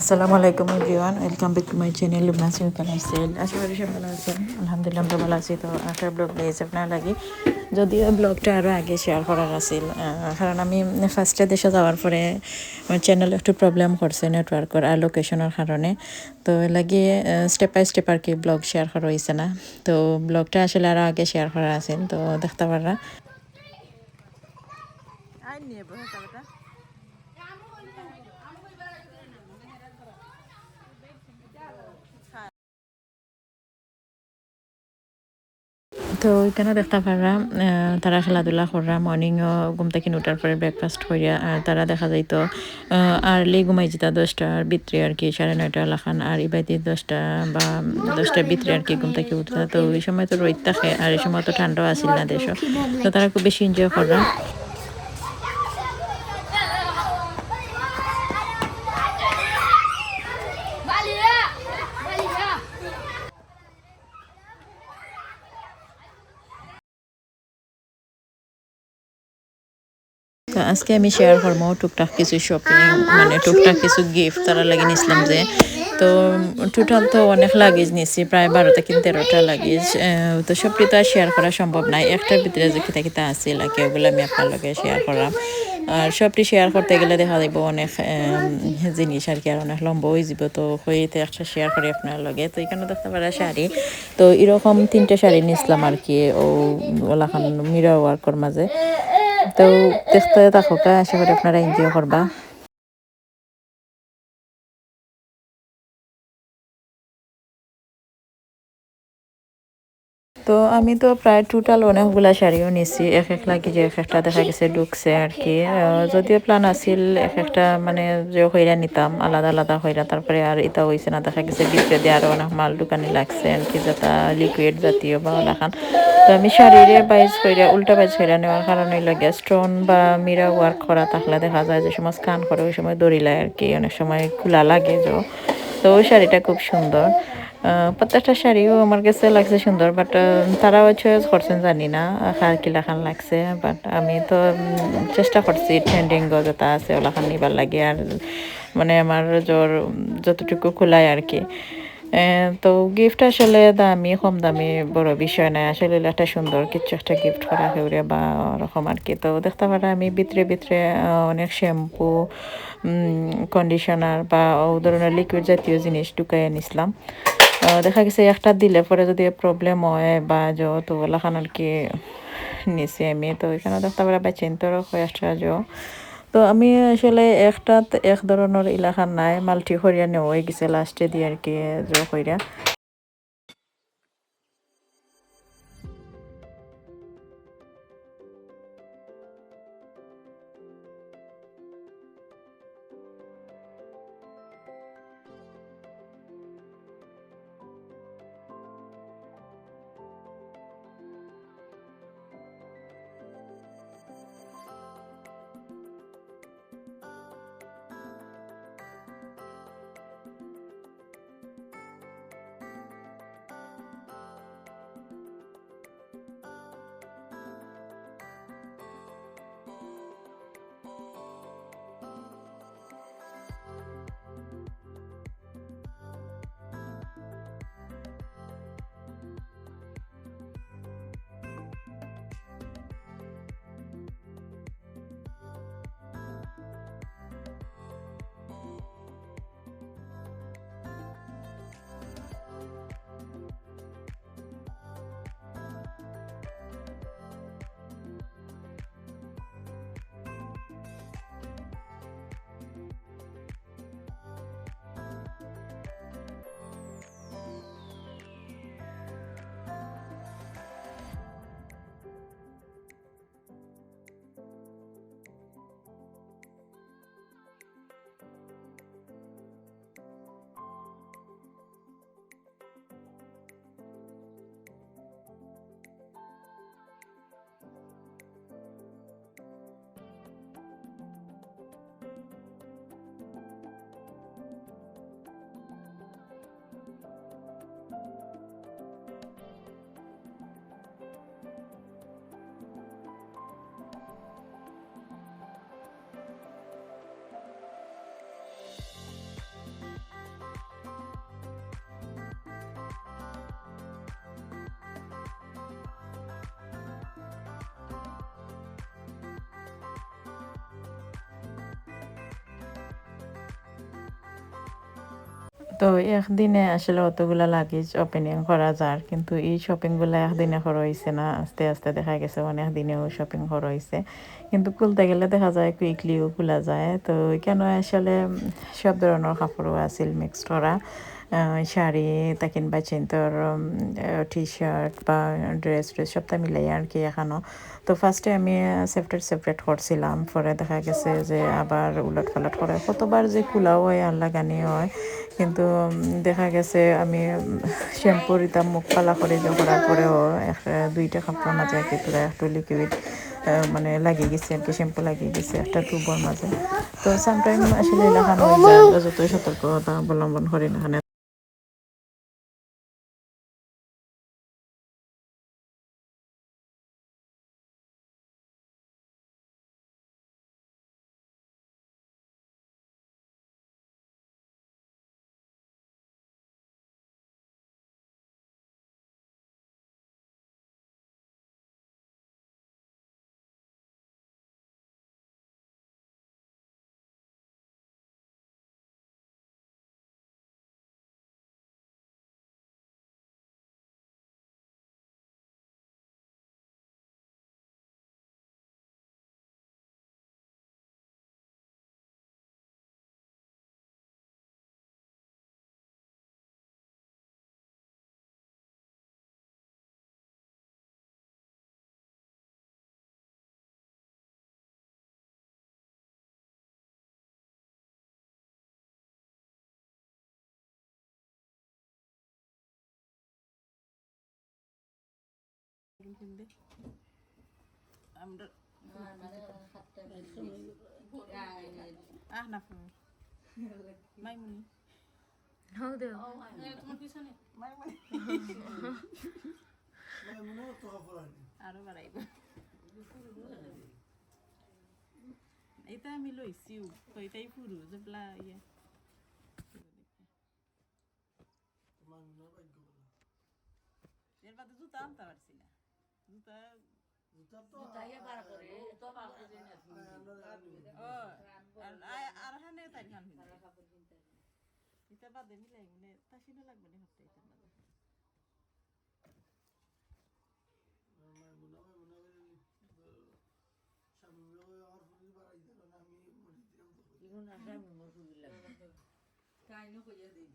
আসসালামু আলাইকুম everyone, welcome back to my channel Lubna সিউকাল সেল আশা করি সব ভালো আছেন। আলহামদুলিল্লাহ, আমরা ভালো আছি। তো একটা ব্লগ দিয়েছে আপনার লাগে। যদিও ব্লগটা আরও আগে শেয়ার করার আছিল কারণ আমি ফার্স্টে দেশে যাওয়ার পরে আমার চ্যানেল একটু প্রবলেম করছে নেটওয়ার্কের আর লোকেশনের কারণে। তো এর লাগে স্টেপ বাই স্টেপ আর কি ব্লগ শেয়ার করা হয়েছে না। তো ব্লগটা আসলে আরও আগে শেয়ার করা আছিল, তো দেখতে পারা তো ওইখানে দেখতে পারা তারা খেলাধুলা করা মর্নিংও ঘুম থেকে উঠার পরে ব্রেকফাস্ট করিয়া আর তারা দেখা যাইতো আর্লি ঘুমাই যেতা দশটার ভিতরে আর কি, সাড়ে নয়টা লাখান, আর ইবাইতে দশটা বা দশটা ভিতরে আর কি ঘুম থেকে উঠতা। তো ওই সময় তো রোদ থাকে, আর এই সময় তো ঠান্ডাও আসিল না দেশ। তো তারা খুব বেশি এনজয় করা তো আজকে আমি শেয়ার করব টুকটাক কিছু শপিং মানে টুকটাক কিছু গিফট তারা লাগে নিছিলাম যে। তো টোটাল তো অনেক লাগেজ নিয়েছি, প্রায় বারো থেকে তেরোটা লাগেজ তো সবটি তো আর শেয়ার করা সম্ভব নাই একটার ভিতরে যে কিতা কিতা আছে, লাগে ওগুলো আমি আপনার শেয়ার করলাম। আর সবটি শেয়ার করতে গেলে দেখা যাইব অনেক জিনিস আর কি, আর অনেক লম্বা হয়ে যাব তো হইতে একটা শেয়ার করি আপনার লগে। তো এখানে দেখতে পারা শাড়ি। তো এরকম তিনটে শাড়ি নিয়েছিলাম আর কি, ও, ওলাখান মিরর ওয়ার্কর মাঝে। তো দেখতে থাকুক আশা করি আপনারা এনজয় করবা। আমি তো প্রায় টোটাল অনেকগুলা শাড়িও নিছি এক এক লাগি যে এক একটা দেখা গেছে ঢুকছে আর কি। যদিও প্ল্যান আছিল এক একটা মানে যে হইরা নিতাম, আলাদা আলাদা হইরা, তারপরে আর এটা হইছে না, দেখা গেছে ভিতরে দিয়ে আরও অনেক মাল দোকানে লাগছে আর কি যেটা লিকুইড জাতীয় বা দেখান তো আমি শাড়িরে বাইজ কইরা, উল্টা বাইজ কইরা নেওয়ার কারণে লাগে স্টোন বা মিরা ওয়ার্ক করা থাকলে দেখা যায় যে সময় স্কান করে ওই সময় দড়িলায় আর কি, অনেক সময় খোলা লাগে যে তো ওই শাড়িটা খুব সুন্দর। প্রত্যেকটা শাড়িও আমার কাছে লাগছে সুন্দর বাট তারাও চয়েস করছেন জানি না আর কি লাখান লাগছে বাট আমি তো চেষ্টা করছি ট্রেন্ডিং যেটা আছে ওলাখান নিবার লাগে আর মানে আমার জ্বর যতটুকু খোলায় আর কি। তো গিফট আসলে দামি কম দামি বড় বিষয় নাই আসলে একটা সুন্দর কিছু একটা গিফট করা হেউরে বা ওরকম আর কি। তো দেখতে পারা আমি ভিতরে ভিতরে অনেক শ্যাম্পু কন্ডিশনার বা ও ধরনের লিকুইড জাতীয় জিনিস ঢুকাই আনিছিলাম আহ, দেখা গেছে একটা দিলে পরে যদি প্রবলেম হয় বা যত ওলাখান আর কি নিছি আমি, তো এখানে দেখতে পারে বা চিন্তর হয়ে আসছে যো তো আমি আসলে একটা এক ধরনের এলাকা নাই, মাল্টি হরিয়া নেওয়া হয়ে গেছে লাস্টে দিয়ে আর কি জো কইরা তো একদিনে আসলে অতগুলো লাগেজ ওপেনিং করা যার কিন্তু এই শপিংগুলো একদিনে করা হয়েছে না। আস্তে আস্তে দেখা গেছে অনেক দিনেও শপিং করা হয়েছে কিন্তু খুলতে গেলে দেখা যায় কুইকলিও খোলা যায়। তো কেন আসলে সব ধরনের কাপড়ও আছিল মিক্সড করা। শাড়ি তাকিন বা চিন্তর টি শার্ট বা ড্রেস ড্রেস সবটা মিলাই আর কি এখানো। তো ফার্স্টে আমি সেপারেট সেপারেট করছিলাম পরে দেখা গেছে যে আবার উলট পালট করে কতবার যে খোলাও হয় আর লাগানি হয়। কিন্তু দেখা গেছে আমি শ্যাম্পু দিতাম মুখ পালা করে যে করার পরেও এক, দুইটা কাপড় মাঝে আর কি পুরা একটু লিকুইড মানে লাগিয়ে গেছে আর কি শ্যাম্পু লাগিয়ে গেছে একটা টুবর মাঝে তো সামটাইম আসলে আমরা যতই সতর্কতা অবলম্বন করি না এখানে আমরা আহ না মাইমুনি আরও বাড়াইব এটা আমি লইছিও তো এটাই পুরু যেবলা ইয়ে এর বাদে জুতা আনতে পারছি না জুতা ও আর আ- আর হানে তাই খান এটা বাদে মিলাই মানে তাসিনো লাগবে না হতে এটা বাদে। আগে শাড়িও বার হতে নেন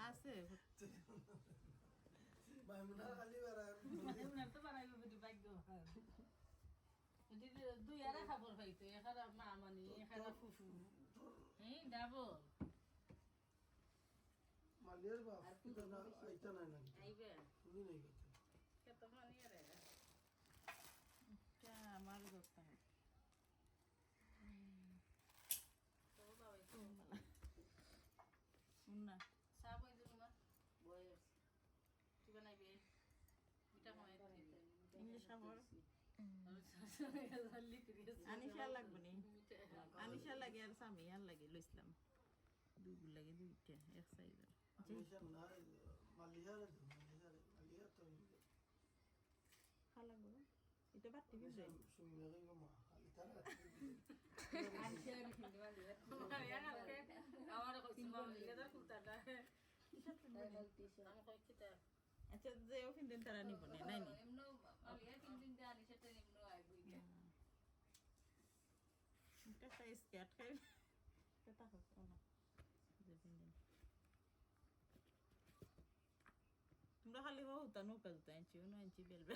আছে দুই আরা খাবার পাইতো এখানে মা মানি এখানে ফুফু এই ডাবল মালিয়ার বাপ এটা না এটা নাই নাকি আইবে তুমি নাই করতে কত মানি আরে কে আমার দোস্ত না চা লাগে আর স্বামী আর লাগে লইছিলাম দুইটা আমিশা না লাগবে এটা বাটি দিছে সুমিয়া গো মা খালি তারা আচ্ছা যে ওখান দিন তারা নিব না নাই নি একটা সাইজ স্কার্ট খাই এটা হচ্ছে না যে পিন্দিন তোমরা খালি হো তা নৌকা জুতা আনছি উনো আনছি বেলবে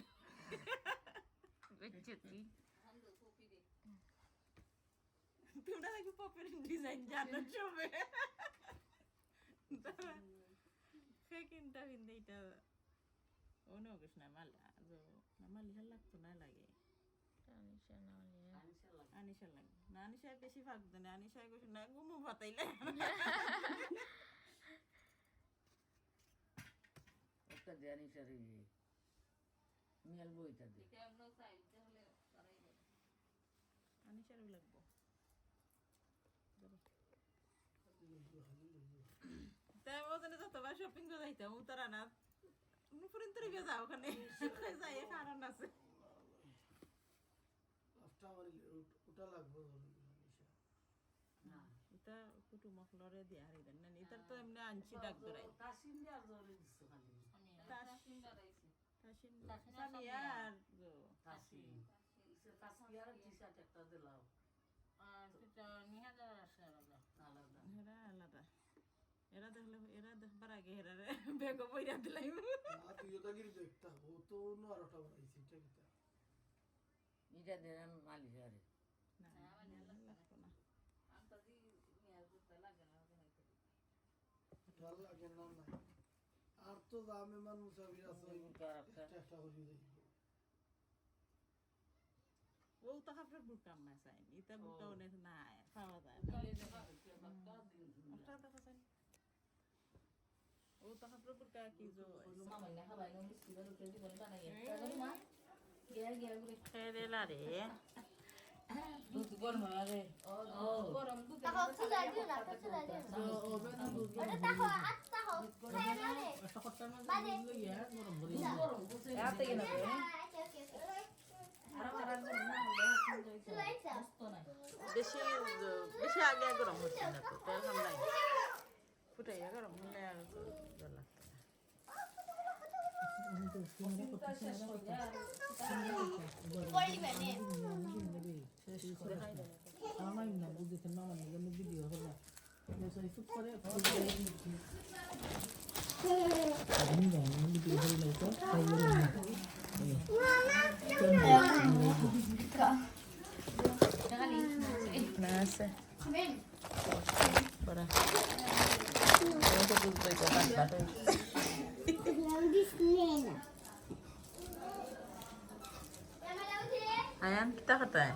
তোমরা নাকি পপের ডিজাইন জানো সবে সে কিনটা কিনতে এটা অন্য কিছু না মাল মাল ইহার লাগতো না লাগে আনিশা লাগে না আনিশা বেশি ভাগতো না আনিশা কিছু না গুমু ভাতাইলে একটা দেয়ানি সারি মিয়াল বইটা দে আনিশারও লাগবো। তাই ওজনে যতবার শপিং করে যাইতাম উতারা না নুপুরিন তরি গে যাও ওখানে। যাই কারণ আছে। ওটা লাগবে না। এটা কুটু মখলরে দিয়া হারি দেন না ইতার তো এমনি আনছি ডাক ধরাই। তাসিম দিয়ে আর জোরে দিচ্ছ খালি তাসিন সামিয়া আর একটা দিলাও আলাদা এরা আলাদা এরা দেখলে এরা দেখবার আগে এরা বেগ বইরা দিলাই না তুই ওটা গিয়ে দেখতা ও তো অন্য আর ওটা এটা কিতা এটা দিলাম মালিহারে না লাগতো না ভালো লাগে না তো দামে মানুষ করে দেখব ও তো হাফের বুকাম না চাই ইতা বুকা অনেক নাই পাওয়া যায় না। ওটা দেখা যায় ও তো হাফের বুকা কি জো খেলে লারে গরম আরে তাহো চুলাই দিও না চুলাই দিও না ওটা তাহো আট তাহো চুলাই না রে বাজে গরম বুঝে ওকে ওকে চুলাই চাও বেশি আগে গরম হচ্ছে না তো তেল হামলাই ফুটাই গরম হলে আর না আমার না বুঝেছেন মামার নাকি আমি ভিডিও হলো চুপ করে আমি কোথায়